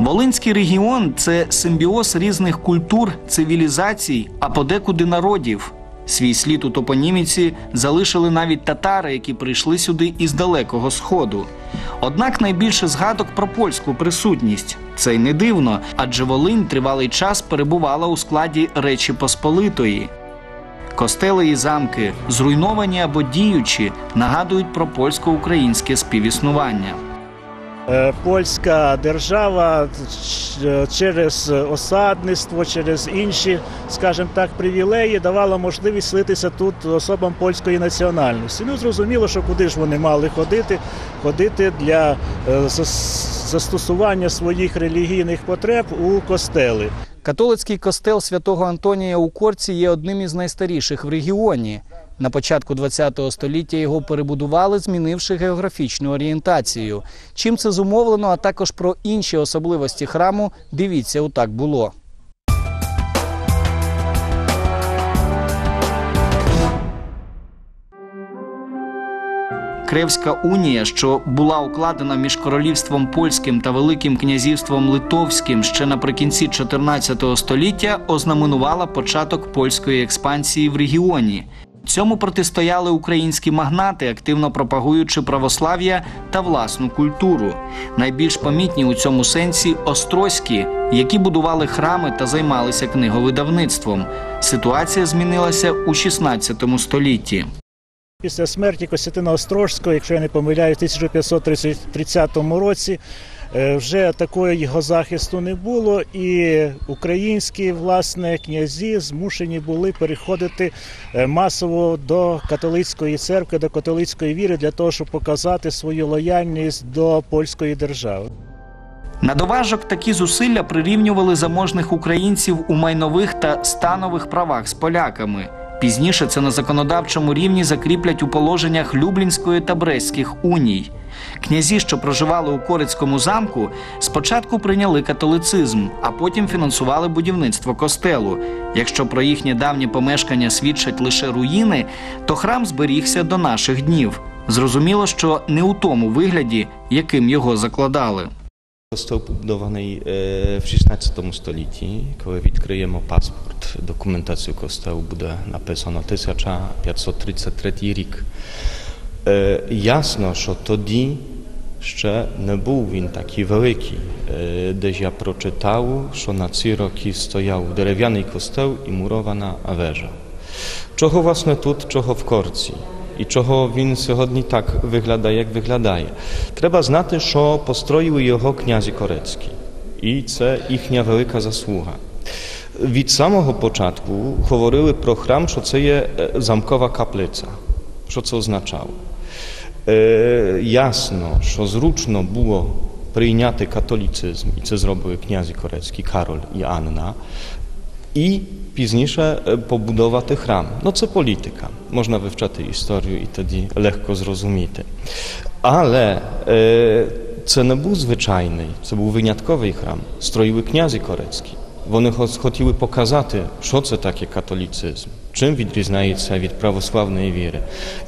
Волинський регіон це симбіоз різних культур, цивілізацій, а подекуди народів. Свій слід у топоніміці залишили навіть татари, які прийшли сюди із далекого сходу. Однак найбільше згадок про польську присутність. Це й не дивно, адже Волинь тривалий час перебувала у складі Речі Посполитої. Костели і замки, зруйновані або діючі, нагадують про польсько-українське співіснування. Е, Польська держава через осадництво, через інші, скажімо так, привілеї давала можливість селитися тут особам польської національності. Ну зрозуміло, що куди ж вони мали ходити, ходити для е, застосування своїх релігійних потреб у костели. Католицький костел святого Антонія у Корці є одним із найстаріших в регіоні. На початку ХХ століття його перебудували, змінивши географічну орієнтацію. Чим це зумовлено, а також про інші особливості храму, дивіться у так було. Кревська унія, що була укладена між королівством польським та Великим князівством Литовським ще наприкінці 14 століття, ознаменувала початок польської експансії в регіоні. Цьому протистояли українські магнати, активно пропагуючи православ'я та власну культуру. Найбільш помітні у цьому сенсі острозькі, які будували храми та займалися книговидавництвом. Ситуація змінилася у 16 столітті. Після смерті Костянтина Острожського, якщо я не помиляюсь, в 1530 році вже такого захисту не було, і українські власне князі змушені були переходити е, масово до католицької церкви, до католицької віри для того, щоб показати свою лояльність до польської держави. На доважок такі зусилля прирівнювали заможних українців у майнових та станових правах з поляками. Пізніше це на законодавчому рівні закріплять у положеннях Люблінської та Брестських уній. Князі, що проживали у Корицькому замку, спочатку прийняли католицизм, а потім фінансували будівництво костелу. Якщо про їхнє давнє помешкання свідчать лише руїни, то храм зберігся до наших днів. Зрозуміло, що не у тому вигляді, яким його закладали. Został pobudowany e, w XVI stolітті, коли відкриємо паспорт, документацію костелу буде написано 1533 рік. Е, Ясно, що тоді ще не був він такий великий. Е, Десь я прочитав, що на ці роки стояв дерев'яний костел і мурована вежа. Чого власне тут, чого в Корці? І чого він сьогодні так виглядає, як виглядає? Треба знати, що построїли його князі Корецькі. І це їхня велика заслуга. Від самого початку говорили про храм, що це є е, замкова каплиця. Що це означало? Е, ясно, що зручно було прийняти католіцизм, і це зробили князі Корецькі, Кароль і Анна, і пізніше е, побудувати храм. Ну це політика. Можна вивчати історію і тоді легко зрозуміти. Але е, це не був звичайний, це був винятковий храм. Строїли князі корецькі. Вони хо- хотіли показати, що це таке католіцизм, чим відрізняється від православної віри,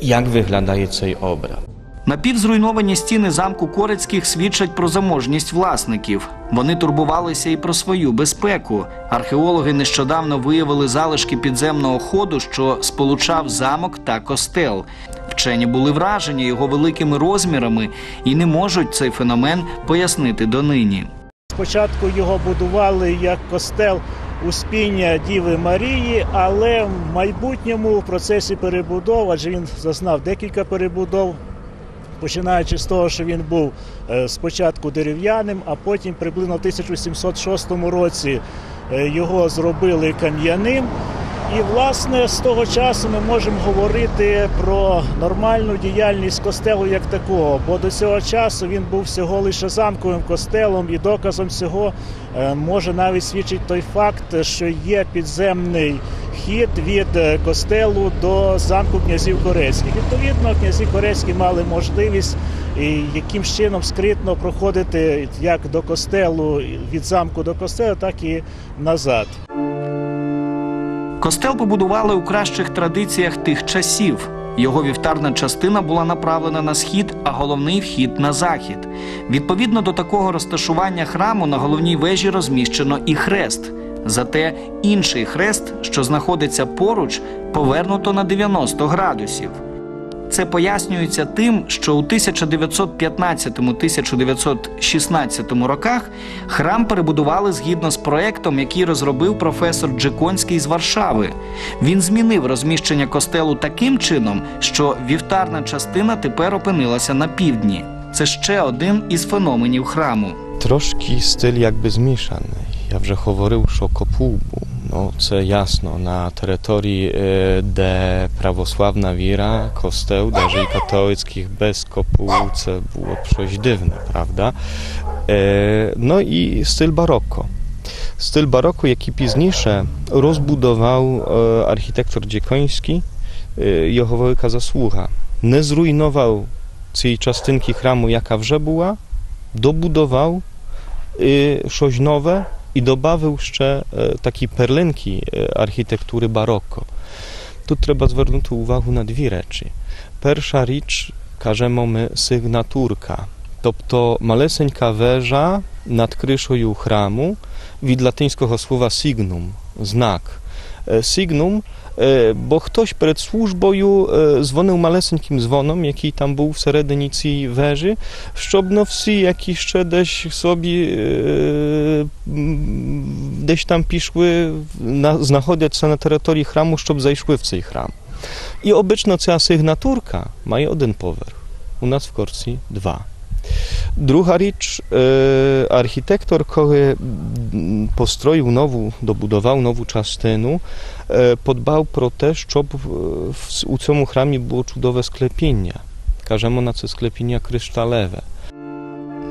як виглядає цей образ. Напівзруйновані стіни замку Корецьких свідчать про заможність власників. Вони турбувалися і про свою безпеку. Археологи нещодавно виявили залишки підземного ходу, що сполучав замок та костел. Вчені були вражені його великими розмірами і не можуть цей феномен пояснити донині. Спочатку його будували як костел Успіння Діви Марії, але в майбутньому в процесі перебудов, адже він зазнав декілька перебудов, починаючи з того, що він був е, спочатку дерев'яним, а потім приблизно в 1706 році е, його зробили кам'яним. І, власне, з того часу ми можемо говорити про нормальну діяльність костелу як такого, бо до цього часу він був всього лише замковим костелом, і доказом цього е, може навіть свідчить той факт, що є підземний хід від е, костелу до замку князів Корецьких. Відповідно, князі Корецькі мали можливість яким чином скритно проходити як до костелу від замку до костелу, так і назад. Костел побудували у кращих традиціях тих часів. Його вівтарна частина була направлена на схід, а головний вхід на захід. Відповідно до такого розташування храму на головній вежі розміщено і хрест. Зате інший хрест, що знаходиться поруч, повернуто на 90 градусів. Це пояснюється тим, що у 1915-1916 роках храм перебудували згідно з проектом, який розробив професор Джеконський з Варшави. Він змінив розміщення костелу таким чином, що вівтарна частина тепер опинилася на півдні. Це ще один із феноменів храму. Трошки стиль якби змішаний. Я вже говорив, що копул був. Ну, це ясно. На території, е, де православна віра, костел, навіть і католицьких без копулу, це було б щось дивне, правда? Е, ну і стиль бароко. Стиль бароко, який пізніше розбудував е, архітектор Dziekoński, е, його велика заслуга. Не зруйнував цієї частинки храму, яка вже була, добудував y, щось нове і додав ще е, такі перлинки е, архітектури бароко. Тут треба звернути увагу на дві речі. Перша річ, кажемо ми, сигнатурка, тобто малесенька вежа над кришою храму від латинського слова signum, знак. Е, Signum, е, бо хтось перед службою е, дзвонив малесеньким дзвоном, який там був всередині цієї вежі, щоб ну всі, які ще десь собі е, м, десь там пішли, на, знаходяться на території храму, щоб зайшли в цей храм. І обично ця сигнатурка має один поверх. У нас в Корці два. Друга річ, архітектор, коли построїв нову, добудував нову частину, подбав про те, щоб у цьому храмі було чудове склепіння. Кажемо на це склепіння кришталеве.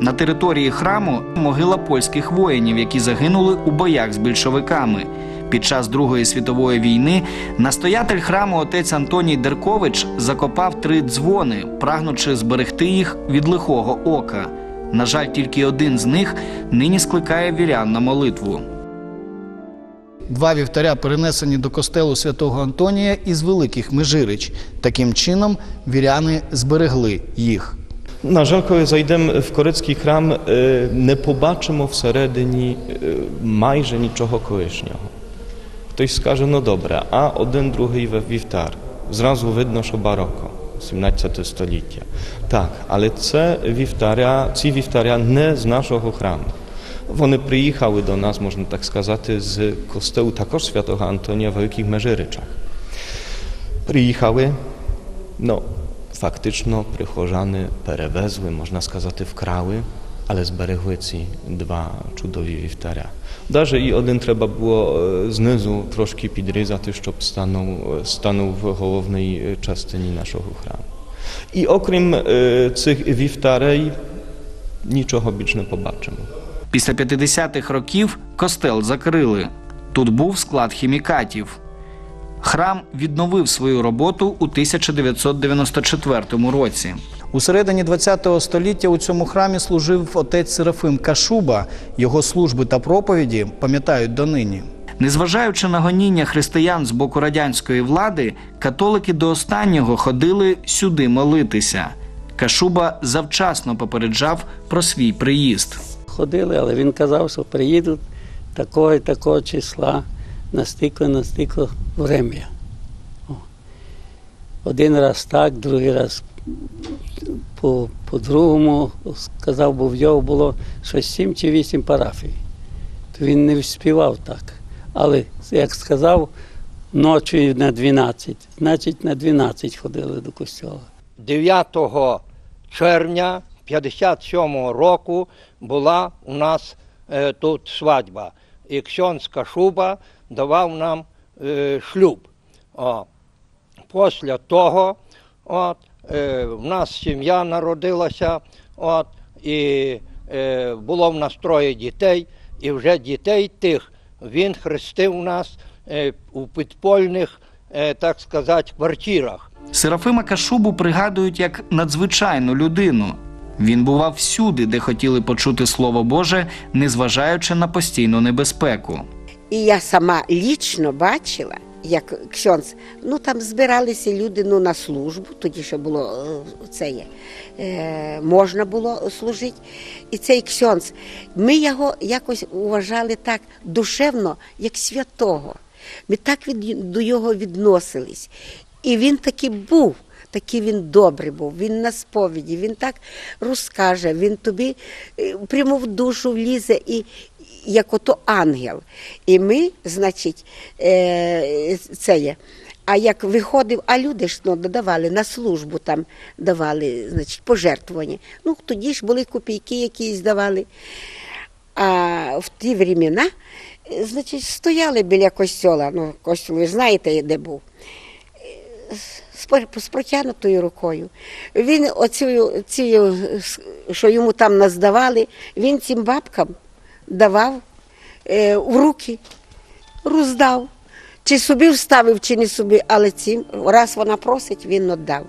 На території храму могила польських воїнів, які загинули у боях з більшовиками. Під час Другої світової війни настоятель храму отець Антоній Деркович закопав три дзвони, прагнучи зберегти їх від лихого ока. На жаль, тільки один з них нині скликає вірян на молитву. Два вівтаря перенесені до костелу святого Антонія із великих межирич. Таким чином віряни зберегли їх. На жаль, коли зайдемо в корецький храм, е, не побачимо всередині е, майже нічого колишнього. Хтось скаже, ну добре, а один другий ве- вівтар. Зразу видно, що бароко, 17 століття. Так, але це вівтаря, ці вівтаря не з нашого храму. Вони приїхали до нас, можна так сказати, з костелу також святого Антонія в Великих Межиричах. Приїхали, no, фактично прихожани перевезли, можна сказати, вкрали, але зберегли ці два чудові вівтаря. Даже і один треба було знизу трошки підрізати, щоб станув, станув в головній частині нашого храму. І окрім цих вівтарей, нічого більш не побачимо. Після 50-х років костел закрили. Тут був склад хімікатів. Храм відновив свою роботу у 1994 році. У середині ХХ століття у цьому храмі служив отець Серафим Кашуба. Його служби та проповіді пам'ятають донині. Незважаючи на гоніння християн з боку радянської влади, католики до останнього ходили сюди молитися. Кашуба завчасно попереджав про свій приїзд. Ходили, але він казав, що приїдуть такого і такого числа на стико, на стико врем'я. Один раз так, другий раз по, по-другому сказав, бо в нього було щось сім чи вісім парафій. То він не співав так. Але, як сказав, ночі на 12, значить на 12 ходили до костьола. 9 червня 57 року була у нас е, тут свадьба. І Ксьонська шуба давав нам е, шлюб. О. Після того от, в нас сім'я народилася, от, і е, було в нас троє дітей, і вже дітей тих він хрестив нас е, у підпольних, е, так сказати, квартирах. Серафима Кашубу пригадують як надзвичайну людину. Він бував всюди, де хотіли почути Слово Боже, незважаючи на постійну небезпеку. І я сама лічно бачила, як ксьонц. Ну там збиралися люди ну, на службу, тоді ще було е, це є, е, можна було служити. І цей ксьонц, ми його якось вважали так душевно, як святого. Ми так від, до його відносились. І він таки був. Такий він добрий був, він на сповіді, він так розкаже, він тобі е, прямо в душу влізе і як ото ангел. І ми, значить, е, це є. А як виходив, а люди ж ну, давали на службу там давали, значить, пожертвування. Ну, тоді ж були копійки якісь давали. А в ті времена, е, значить, стояли біля костьола. Ну, костьол, ви знаєте, де був з протягнутою рукою. Він оцю, цю, що йому там наздавали, він цим бабкам давав е, в руки, роздав. Чи собі вставив, чи не собі, але цим, раз вона просить, він віддав.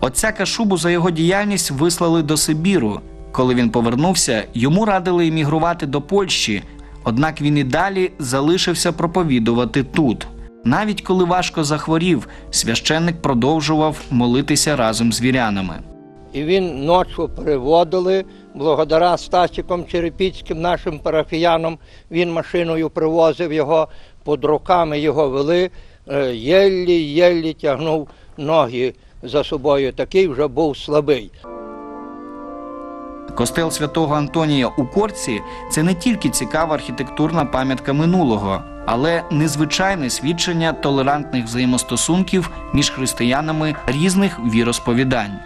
Отця Кашубу за його діяльність вислали до Сибіру. Коли він повернувся, йому радили емігрувати до Польщі, однак він і далі залишився проповідувати тут. Навіть коли важко захворів, священник продовжував молитися разом з вірянами. І він ночі приводили, благодаря Стасіком Черепіцьким, нашим парафіянам, він машиною привозив його, під руками його вели, е, єлі-єлі тягнув ноги за собою, такий вже був слабий. Костел святого Антонія у Корці це не тільки цікава архітектурна пам'ятка минулого, але незвичайне свідчення толерантних взаємостосунків між християнами різних віросповідань.